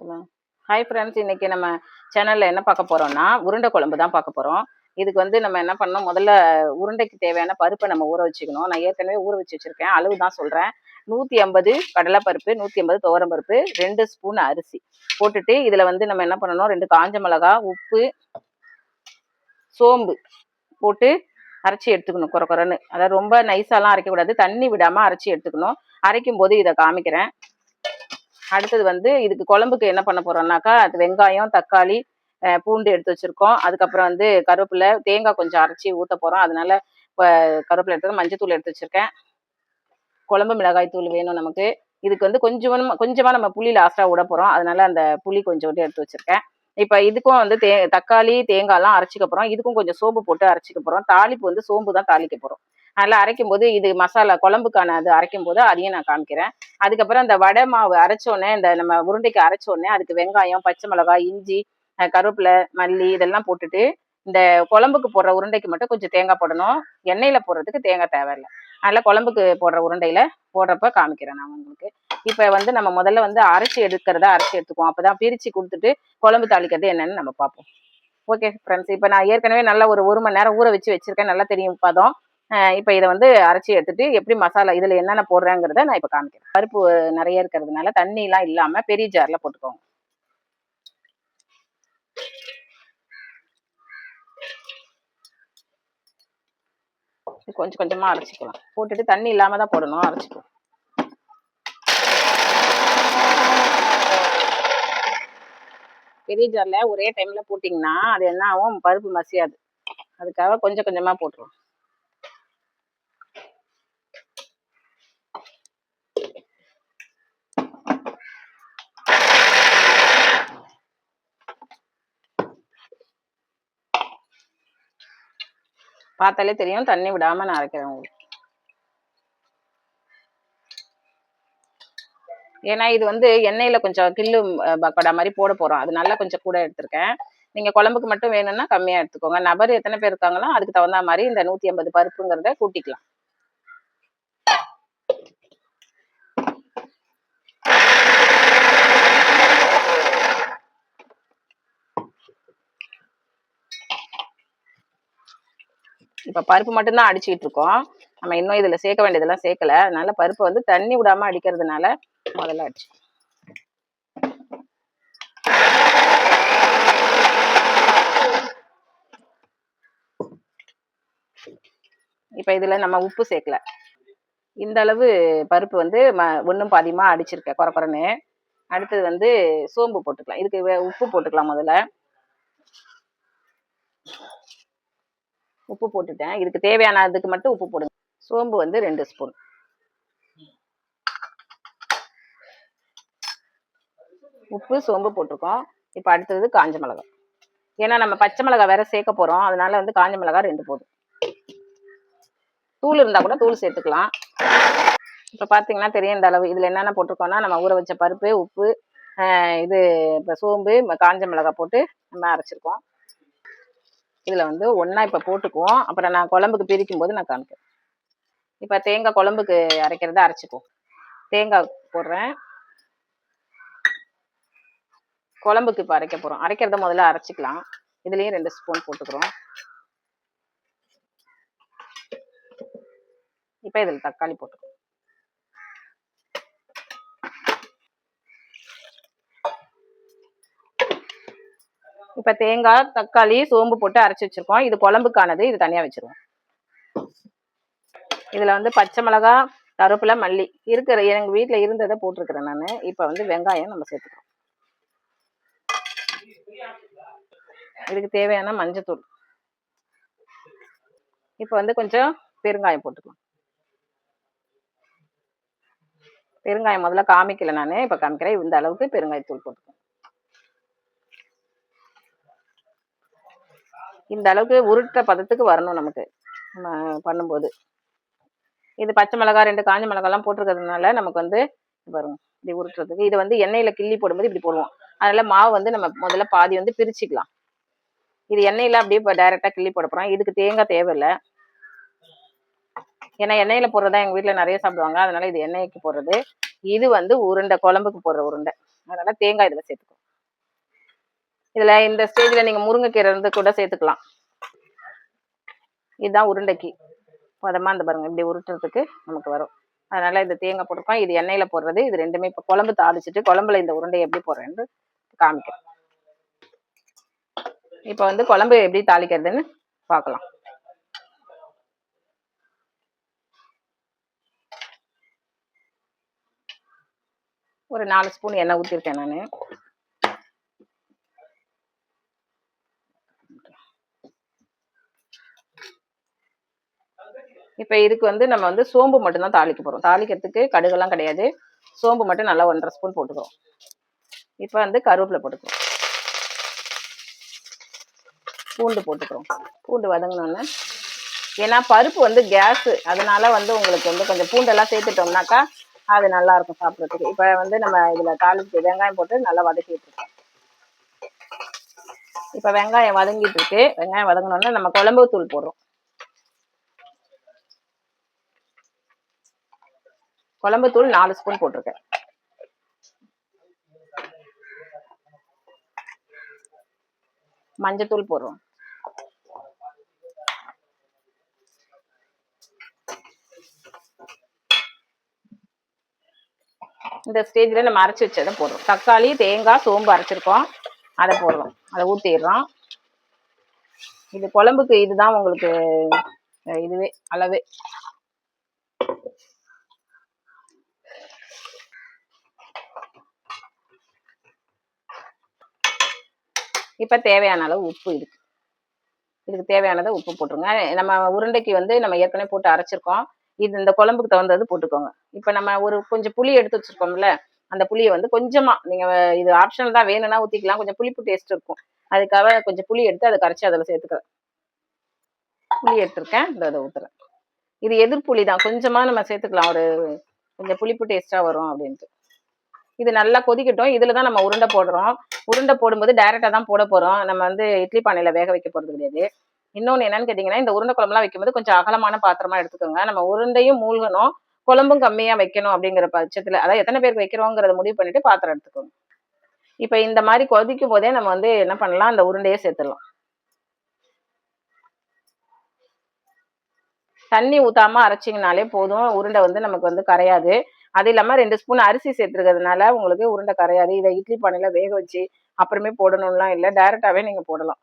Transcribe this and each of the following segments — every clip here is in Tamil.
சொல்லுங்க ஹாய் ஃப்ரெண்ட்ஸ் இன்னைக்கு நம்ம சேனல்ல என்ன பார்க்க போறோம்னா உருண்டை குழம்பு தான் பார்க்க போறோம். இதுக்கு வந்து நம்ம என்ன பண்ணணும் முதல்ல உருண்டைக்கு தேவையான பருப்பை நம்ம ஊற வச்சுக்கணும். நான் ஏற்கனவே ஊற வச்சு வச்சிருக்கேன். அளவு தான் சொல்றேன். நூத்தி ஐம்பது கடலைப்பருப்பு நூத்தி ஐம்பது துவரம் பருப்பு ரெண்டு ஸ்பூன் அரிசி போட்டுட்டு இதுல வந்து நம்ம என்ன பண்ணணும் ரெண்டு காஞ்ச மிளகா உப்பு சோம்பு போட்டு அரைச்சி எடுத்துக்கணும் குறை குறைன்னு அதாவது ரொம்ப நைஸாலாம் அரைக்கக்கூடாது. தண்ணி விடாம அரைச்சி எடுத்துக்கணும். அரைக்கும் போது இதை காமிக்கிறேன். அடுத்தது வந்து இதுக்கு குழம்புக்கு என்ன பண்ண போறோம்னாக்கா அது வெங்காயம் தக்காளி பூண்டு எடுத்து வச்சிருக்கோம். அதுக்கப்புறம் வந்து கருவேப்பிலை தேங்காய் கொஞ்சம் அரைச்சி ஊற்ற போறோம். அதனால இப்போ கருவேப்பிலை எடுத்து மஞ்சத்தூள் எடுத்து வச்சிருக்கேன். குழம்பு மிளகாய் தூள் வேணும் நமக்கு. இதுக்கு வந்து கொஞ்சமா கொஞ்சமா நம்ம புளி லாஸ்ட்டாக விட போறோம். அதனால அந்த புளி கொஞ்சோண்டு எடுத்து வச்சிருக்கேன். இப்போ இதுக்கும் வந்து தே தக்காளி தேங்காய்லாம் அரைச்சிக்க போறோம். இதுக்கும் கொஞ்சம் சோம்பு போட்டு அரைச்சிக்க போறோம். தாளிப்பு வந்து சோம்பு தான் தாளிக்க போறோம். அதெல்லாம் அரைக்கும் போது இது மசாலா குழம்புக்கான அது அரைக்கும் போது அதையும் நான் காமிக்கிறேன். அதுக்கப்புறம் இந்த வடை மாவு அரைச்சோடனே இந்த நம்ம உருண்டைக்கு அரைச்சோடனே அதுக்கு வெங்காயம் பச்சை மிளகாய் இஞ்சி கருவேப்பிலை மல்லி இதெல்லாம் போட்டுட்டு இந்த குழம்புக்கு போடுற உருண்டைக்கு மட்டும் கொஞ்சம் தேங்காய் போடணும். எண்ணெயில போடுறதுக்கு தேங்காய் தேவையில்லை. அதனால குழம்புக்கு போடுற உருண்டையில போடுறப்ப காமிக்கிறேன் நான் உங்களுக்கு. இப்போ வந்து நம்ம முதல்ல வந்து அரைச்சி எடுக்கிறத அரைச்சி எடுத்துக்குவோம். அப்பதான் பிரிச்சு கொடுத்துட்டு குழம்பு தாளிக்கிறது என்னன்னு நம்ம பார்ப்போம். ஓகே ஃப்ரெண்ட்ஸ் இப்போ நான் ஏற்கனவே நல்லா ஒரு ஒரு மணி நேரம் ஊற வச்சு வச்சிருக்கேன். நல்லா தெரியும் பதம். இப்போ இதை வந்து அரைச்சி எடுத்துட்டு எப்படி மசாலா இதில் என்னென்ன போடுறேங்கிறத நான் இப்போ காமிக்கிறேன். பருப்பு நிறைய இருக்கிறதுனால தண்ணிலாம் இல்லாமல் பெரிய ஜாரில் போட்டுக்கோங்க. கொஞ்சம் கொஞ்சமாக அரைச்சிக்கலாம். போட்டுட்டு தண்ணி இல்லாமல் தான் போடணும் அரைச்சிக்கலாம். பெரிய ஜாரில் ஒரே டைமில் போட்டிங்கன்னா அது என்ன ஆகும்? பருப்பு மசியாது. அதுக்காக கொஞ்சம் கொஞ்சமாக போட்டுருவோம். பார்த்தாலே தெரியும் தண்ணி விடாம நான் அரைக்கிறேன் உங்களுக்கு. ஏன்னா இது வந்து எண்ணெயில கொஞ்சம் கில்லு பக்கோடா மாதிரி போட போறோம். அதனால கொஞ்சம் கூட எடுத்திருக்கேன். நீங்க குழம்புக்கு மட்டும் வேணும்னா கம்மியா எடுத்துக்கோங்க. நபர் எத்தனை பேர் இருக்காங்களோ அதுக்கு தகுந்த மாதிரி இந்த நூத்தி ஐம்பது பருப்புங்கிறத கூட்டிக்கலாம். இப்போ பருப்பு மட்டும்தான் அடிச்சுக்கிட்டு இருக்கோம். நம்ம இன்னும் இதில் சேர்க்க வேண்டியதெல்லாம் சேர்க்கல. அதனால பருப்பு வந்து தண்ணி விடாமல் அடிக்கிறதுனால முதல்ல அடிச்சு. இப்போ இதில் நம்ம உப்பு சேர்க்கல. இந்த அளவு பருப்பு வந்து ம ஒன்றும் பாதியமாக அடிச்சிருக்கேன் குறை குறைன்னு அடுத்தது வந்து சோம்பு போட்டுக்கலாம். இதுக்கு வே- உப்பு போட்டுக்கலாம் முதல்ல. உப்பு போட்டுட்டேன். இதுக்கு தேவையான அதுக்கு மட்டும் உப்பு போடுங்க. சோம்பு வந்து ரெண்டு ஸ்பூன். உப்பு சோம்பு போட்டிருக்கோம். இப்போ அடுத்தது காஞ்ச மிளகாய். ஏன்னா நம்ம பச்சை மிளகாய் வேற சேர்க்க போகிறோம் அதனால வந்து காஞ்ச மிளகாய் ரெண்டு போதும். தூள் இருந்தால் கூட தூள் சேர்த்துக்கலாம். இப்போ பார்த்தீங்கன்னா தெரியும் இந்த அளவு. இதில் என்னென்ன போட்டிருக்கோம்னா நம்ம ஊற வச்ச பருப்பு உப்பு இது இப்போ சோம்பு காஞ்ச மிளகாய் போட்டு நம்ம அரைச்சிருக்கோம். இதில் வந்து ஒன்றா இப்போ போட்டுக்குவோம். அப்புறம் நான் குழம்புக்கு பிரிக்கும் போது நான் காமிக்கிறேன். இப்போ தேங்காய் குழம்புக்கு அரைக்கிறத அரைச்சிக்குவோம் தேங்காய் போடுறேன். குழம்புக்கு இப்போ அரைக்க போகிறோம் அரைக்கிறத முதல்ல அரைச்சிக்கலாம். இதுலேயும் ரெண்டு ஸ்பூன் போட்டுக்கிறோம். இப்போ இதில் தக்காளி போட்டுக்கிறோம் இப்போ தேங்காய் தக்காளி சோம்பு போட்டு அரைச்சி வச்சுருக்கோம். இது குழம்புக்கானது. இது தனியாக வச்சுருவோம். இதில் வந்து பச்சை மிளகா கருப்பில் மல்லி இருக்கிற எங்கள் வீட்டில் இருந்ததை போட்டிருக்கிறேன் நான். இப்போ வந்து வெங்காயம் நம்ம சேர்த்துக்கிறோம். இதுக்கு தேவையான மஞ்சத்தூள். இப்போ வந்து கொஞ்சம் பெருங்காயம் போட்டுக்கலாம். பெருங்காயம் முதல்ல காமிக்கல நான். இப்போ காமிக்கிறேன். இந்த அளவுக்கு பெருங்காயத்தூள் போட்டுக்கலாம். இந்த அளவுக்கு உருட்டுற பதத்துக்கு வரணும் நமக்கு. நம்ம பண்ணும்போது. இது பச்சை மிளகா ரெண்டு காஞ்ச மிளகாலாம் போட்டிருக்கிறதுனால நமக்கு வந்து வரும் இப்படி உருட்டுறதுக்கு. இது வந்து எண்ணெயில் கிள்ளி போடும்போது இப்படி போடுவோம். அதனால மாவு வந்து நம்ம முதல்ல பாதி வந்து பிரிச்சுக்கலாம். இது எண்ணெயில அப்படியே இப்போ டைரெக்டாக கிள்ளி போட போகிறோம் இதுக்கு தேங்காய் தேவையில்லை. ஏன்னா எண்ணெயில் போடுறதா எங்கள் வீட்டில் நிறைய சாப்பிடுவாங்க. அதனால இது எண்ணெய்க்கு போடுறது. இது வந்து உருண்டை குழம்புக்கு போடுற உருண்டை. அதனால தேங்காய் இதில் சேர்த்துக்கோ இதுல இந்த ஸ்டேஜ்ல நீங்க முருங்கைக்கீரை இருந்து கூட சேர்த்துக்கலாம். இதுதான் உருண்டைக்கு. பதமா இந்த பாருங்க இப்படி உருட்டுறதுக்கு நமக்கு வரும். அதனால இந்த தேங்காய் போட்டிருக்கோம் இது எண்ணெயில போடுறது. இது ரெண்டுமே இப்போ குழம்பு தாளிச்சிட்டு குழம்புல இந்த உருண்டை எப்படி போடுறேன்னு காமிக்கிறேன். இப்போ வந்து குழம்பு எப்படி தாளிக்கிறதுன்னு பார்க்கலாம் ஒரு நாலு ஸ்பூன் எண்ணெய் ஊற்றிருக்கேன் நான். இப்போ இதுக்கு வந்து நம்ம வந்து சோம்பு மட்டும்தான் தாளிக்க போகிறோம் தாளிக்கிறதுக்கு கடுகெல்லாம் கிடையாது. சோம்பு மட்டும் நல்லா ஒன்றரை ஸ்பூன் போட்டுக்கிறோம். இப்போ வந்து கருவேப்பிலை போட்டுக்கிறோம். பூண்டு போட்டுக்கிறோம். பூண்டு வதங்கினோன்னே. ஏன்னா பருப்பு வந்து கேஸு அதனால வந்து உங்களுக்கு வந்து கொஞ்சம் பூண்டெல்லாம் சேர்த்துட்டோம்னாக்கா அது நல்லா இருக்கும் சாப்பிட்றதுக்கு. இப்போ வந்து நம்ம இதில் தாளிச்சு வெங்காயம் போட்டு நல்லா வதக்கிட்டு இருக்கோம். இப்போ வெங்காயம் வதங்கிட்டு இருக்கு. வெங்காயம் வதங்கினோடனே நம்ம குழம்பு தூள் போடுறோம். குழம்பு தூள் நாலு ஸ்பூன் போட்டிருக்கேன். மஞ்சத்தூள் போடுறோம். இந்த ஸ்டேஜில் நம்ம அரைச்சி வச்சதை போடுறோம். தக்காளி தேங்காய் சோம்பு அரைச்சிருக்கோம். அதை போடுறோம். அதை ஊற்றிடுறோம் இது குழம்புக்கு இதுதான் உங்களுக்கு இதுவே அளவு. இப்போ தேவையான அளவு உப்பு இருக்கு. இதுக்கு தேவையானதை உப்பு போட்டுருங்க. நம்ம உருண்டைக்கு வந்து நம்ம ஏற்கனவே போட்டு அரைச்சிருக்கோம். இது இந்த குழம்புக்கு தகுந்தது போட்டுக்கோங்க. இப்போ நம்ம ஒரு கொஞ்சம் புளி எடுத்து வச்சிருக்கோம்ல அந்த புளியை வந்து கொஞ்சமா நீங்க இது ஆப்ஷனல் தான் வேணும்னா ஊத்திக்கலாம். கொஞ்சம் புளிப்பு டேஸ்ட் இருக்கும். அதுக்காக கொஞ்சம் புளி எடுத்து அதை கரைச்சி அதில் சேர்த்துக்கிறேன். புளி எடுத்திருக்கேன். இந்த அதை ஊத்துறேன். இது எதிர்ப்புளி தான். கொஞ்சமா நம்ம சேர்த்துக்கலாம். ஒரு கொஞ்சம் புளிப்பு டேஸ்டா வரும் அப்படின்ட்டு. இது நல்லா கொதிக்கட்டும். இதுல தான் நம்ம உருண்டை போடுறோம். உருண்டை போடும்போது டைரக்டா தான் போட போறோம். நம்ம வந்து இட்லி பானையில வேக வைக்க போறது கிடையாது. இன்னொன்று என்னன்னு கேட்டிங்கன்னா இந்த உருண்டை குழம்புலாம் வைக்கும்போது கொஞ்சம் அகலமான பாத்திரமா எடுத்துக்கோங்க. நம்ம உருண்டையும் மூழ்கணும். குழம்பும் கம்மியா வைக்கணும் அப்படிங்கிற பட்சத்துல அதாவது எத்தனை பேருக்கு வைக்கிறோங்கிறத முடிவு பண்ணிட்டு பாத்திரம் எடுத்துக்கோங்க. இப்ப இந்த மாதிரி கொதிக்கும் போதே நம்ம வந்து என்ன பண்ணலாம்? அந்த உருண்டையே சேர்த்துடலாம். தண்ணி ஊத்தாம அரைச்சிங்கனாலே போதும். உருண்டை வந்து நமக்கு வந்து கரையாது. அது இல்லாமல் ரெண்டு ஸ்பூன் அரிசி சேர்த்துருக்கிறதுனால உங்களுக்கு உருண்டை கரையாது. இதை இட்லி பானையில வேக வச்சு அப்புறமே போடணும்லாம் இல்லை. டைரெக்டாகவே நீங்கள் போடலாம்.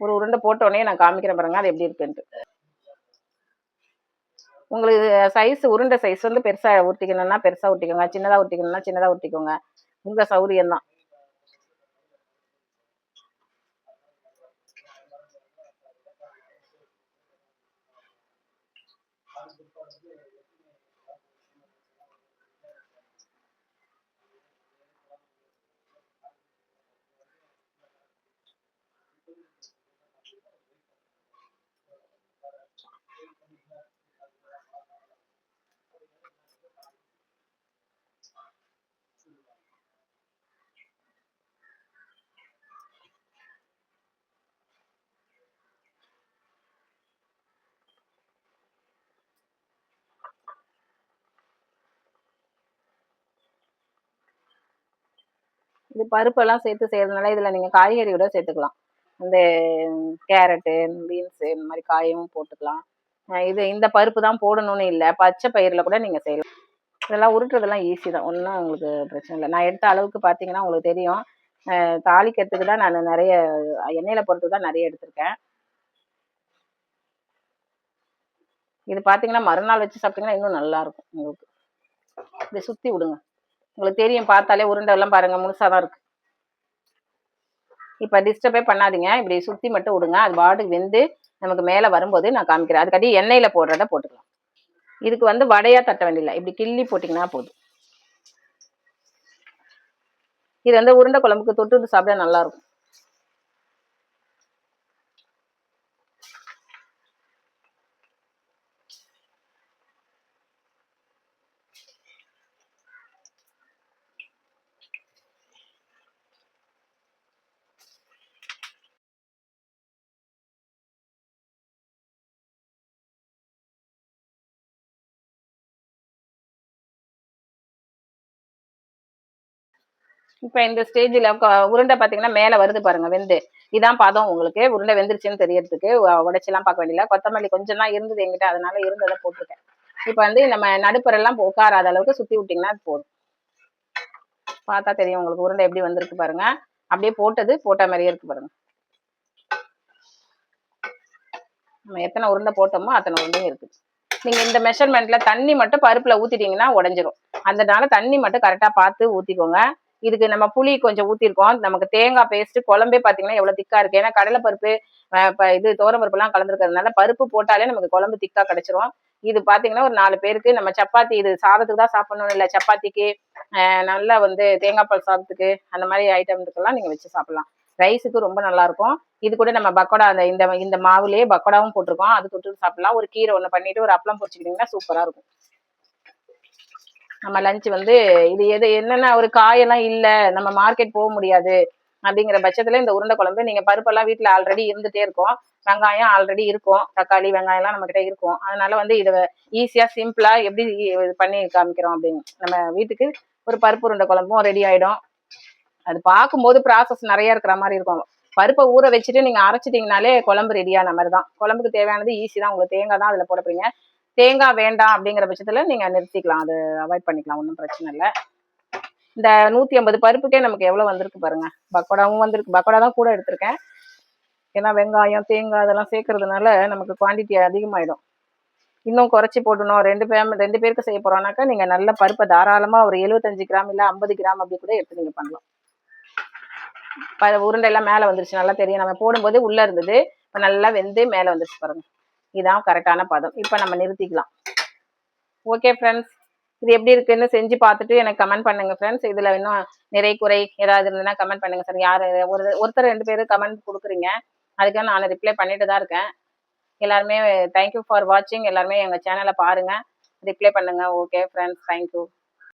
ஒரு உருண்டை போட்டோடனே நான் காமிக்கிறேன் பாருங்க. அது எப்படி இருக்குன்ட்டு. உங்களுக்கு சைஸ் உருண்டை சைஸ் வந்து பெருசாக ஊற்றிக்கணும்னா பெருசாக ஊற்றிக்கோங்க சின்னதாக ஊற்றிக்கணும்னா சின்னதாக ஊற்றிக்கோங்க உங்கள் சௌரியம் இது பருப்பெல்லாம் சேர்த்து செய்யறதுனால இதில் நீங்கள் காய்கறி கூட சேர்த்துக்கலாம். இந்த கேரட்டு பீன்ஸு இந்த மாதிரி காயும் போட்டுக்கலாம். இது இந்த பருப்பு தான் போடணும்னு இல்லை பச்சை பயிரில் கூட நீங்கள் செய்யலாம். இதெல்லாம் உருட்டுறதெல்லாம் ஈஸி தான். ஒன்றும் உங்களுக்கு பிரச்சனை இல்லை. நான் எடுத்த அளவுக்கு பார்த்தீங்கன்னா உங்களுக்கு தெரியும். தாளிக்கிறதுக்கு தான் நான் நிறைய எண்ணெயில் பொறுத்து தான் நிறைய எடுத்திருக்கேன். இது பார்த்தீங்கன்னா மறுநாள் வச்சு சாப்பிட்டீங்கன்னா இன்னும் நல்லாயிருக்கும் உங்களுக்கு. இப்படி சுற்றி விடுங்க. உங்களுக்கு தெரியும் பார்த்தாலே உருண்டை எல்லாம் பாருங்கள் முழுசாக தான் இருக்குது இப்போ டிஸ்டர்பே பண்ணாதீங்க. இப்படி சுற்றி மட்டும் விடுங்க. அது பாட்டுக்கு வெந்து நமக்கு மேலே வரும்போது நான் காமிக்கிறேன். அதுக்காட்டி எண்ணெயில் போடுறத போட்டுக்கலாம். இதுக்கு வந்து வடையாக தட்ட வேண்டியில்லை இப்படி கிள்ளி போட்டிங்கன்னா போதும். இது வந்து உருண்டை குழம்புக்கு தொட்டு சாப்பிட நல்லாயிருக்கும் இப்போ இந்த ஸ்டேஜில் உருண்டை பார்த்தீங்கன்னா மேலே வருது பாருங்க வெந்து. இதான் பதம் உங்களுக்கு. உருண்டை வெந்துருச்சுன்னு தெரியறதுக்கு உ- உடைச்செல்லாம் பார்க்க வேண்டியல கொத்தமல்லி கொஞ்சம் தான் இருந்தது எங்கிட்ட அதனால இருந்ததை போட்டிருக்கேன். இப்போ வந்து நம்ம நடுப்பரெல்லாம் உட்காராத அளவுக்கு சுற்றி விட்டிங்கன்னா போதும். பார்த்தா தெரியும் உங்களுக்கு உருண்டை எப்படி வந்திருக்கு பாருங்க. அப்படியே போட்டது போட்ட மாதிரியே இருக்கு பாருங்க. நம்ம எத்தனை உருண்டை போட்டோமோ அத்தனை உருண்டையும் இருக்கு நீங்க இந்த மெஷர்மெண்ட்ல தண்ணி மட்டும் பருப்புல ஊத்திட்டீங்கன்னா உடஞ்சிரும். அதனால தண்ணி மட்டும் கரெக்டா பார்த்து ஊத்திக்கோங்க. இதுக்கு நம்ம புளி கொஞ்சம் ஊத்திருக்கோம். நமக்கு தேங்காய் பேஸ்ட் குழம்பே பாத்தீங்கன்னா எவ்வளோ திக்கா இருக்கு. ஏன்னா கடலை பருப்பு இது தோரம் பருப்பு எல்லாம் கலந்துருக்கிறதுனால பருப்பு போட்டாலே நமக்கு குழம்பு திக்கா கிடைச்சிரும். இது பாத்தீங்கன்னா ஒரு நாலு பேருக்கு நம்ம சப்பாத்தி இது சாதத்துக்கு தான் சாப்பிடணும் இல்ல. சப்பாத்திக்கு நல்லா வந்து தேங்காய் பால் சாதத்துக்கு அந்த மாதிரி ஐட்டம்க்கெல்லாம் நீங்க வச்சு சாப்பிடலாம். ரைஸுக்கு ரொம்ப நல்லா இருக்கும். இது கூட நம்ம பக்கோடா அந்த இந்த இந்த மாவுலேயே பக்கோடாவும் போட்டிருக்கோம். அது தொட்டு சாப்பிடலாம். ஒரு கீரை ஒன்று பண்ணிட்டு ஒரு அப்பளம் பொரிச்சுக்கிட்டீங்கன்னா சூப்பரா இருக்கும். நம்ம லஞ்ச் வந்து இது எது என்னென்ன ஒரு காயெல்லாம் இல்லை நம்ம மார்க்கெட் போக முடியாது அப்படிங்கிற பட்சத்துல இந்த உருண்டை குழம்பு நீங்க பருப்பெல்லாம் வீட்டுல ஆல்ரெடி இருந்துட்டே இருக்கும். வெங்காயம் ஆல்ரெடி இருக்கும். தக்காளி வெங்காயம் எல்லாம் நம்ம கிட்ட இருக்கும். அதனால வந்து இதை ஈஸியா சிம்பிளா எப்படி இது பண்ணி காமிக்கிறோம் அப்படின்னு. நம்ம வீட்டுக்கு ஒரு பருப்பு உருண்டை குழம்பும் ரெடி ஆயிடும். அது பார்க்கும்போது ப்ராசஸ் நிறைய இருக்கிற மாதிரி இருக்கும். பருப்பை ஊற வச்சுட்டு நீங்க அரைச்சிட்டீங்கனாலே குழம்பு ரெடியான மாதிரி தான். குழம்புக்கு தேவையானது ஈஸி தான். உங்களுக்கு தேங்காய் தான் அதுல போட போறீங்க. தேங்காய் வேண்டாம் அப்படிங்கிற பட்சத்துல நீங்க நிறுத்திக்கலாம். அது அவாய்ட் பண்ணிக்கலாம். ஒன்றும் பிரச்சனை இல்லை. இந்த நூத்தி ஐம்பது பருப்புக்கே நமக்கு எவ்வளவு வந்திருக்கு பாருங்க. பக்கோடாவும் வந்திருக்கு. பக்கோடா தான் கூட எடுத்திருக்கேன். ஏன்னா வெங்காயம் தேங்காய் அதெல்லாம் சேர்க்கறதுனால நமக்கு குவான்டிட்டி அதிகமாயிடும். இன்னும் குறைச்சி போடணும் ரெண்டு பேர் ரெண்டு பேருக்கு செய்ய போறோம்னாக்கா நீங்க நல்ல பருப்பை தாராளமா ஒரு எழுபத்தஞ்சு கிராம் இல்ல ஐம்பது கிராம் அப்படி கூட எடுத்து நீங்க பண்ணலாம். உருண்டை எல்லாம் மேல வந்துருச்சு. நல்லா தெரியும். நம்ம போடும்போது உள்ள இருந்தது. இப்போ நல்லா வெந்து மேல வந்துருச்சு பாருங்க. இதான் கரெக்டான பதம். இப்போ நம்ம நிறுத்திக்கலாம். ஓகே ஃப்ரெண்ட்ஸ் இது எப்படி இருக்குன்னு செஞ்சு பார்த்துட்டு எனக்கு கமெண்ட் பண்ணுங்க ஃப்ரெண்ட்ஸ் இதுல இன்னும் நிறை குறை ஏதாவது இருந்ததுன்னா கமெண்ட் பண்ணுங்க சார் யார் ஒரு ஒருத்தர் ரெண்டு பேரும் கமெண்ட் கொடுக்குறீங்க. அதுக்காக நான் ரிப்ளை பண்ணிட்டு தான் இருக்கேன். எல்லாருமே தேங்க்யூ ஃபார் வாட்சிங் எல்லாருமே எங்கள் சேனலை பாருங்க. ரிப்ளை பண்ணுங்க. Okay friends thank you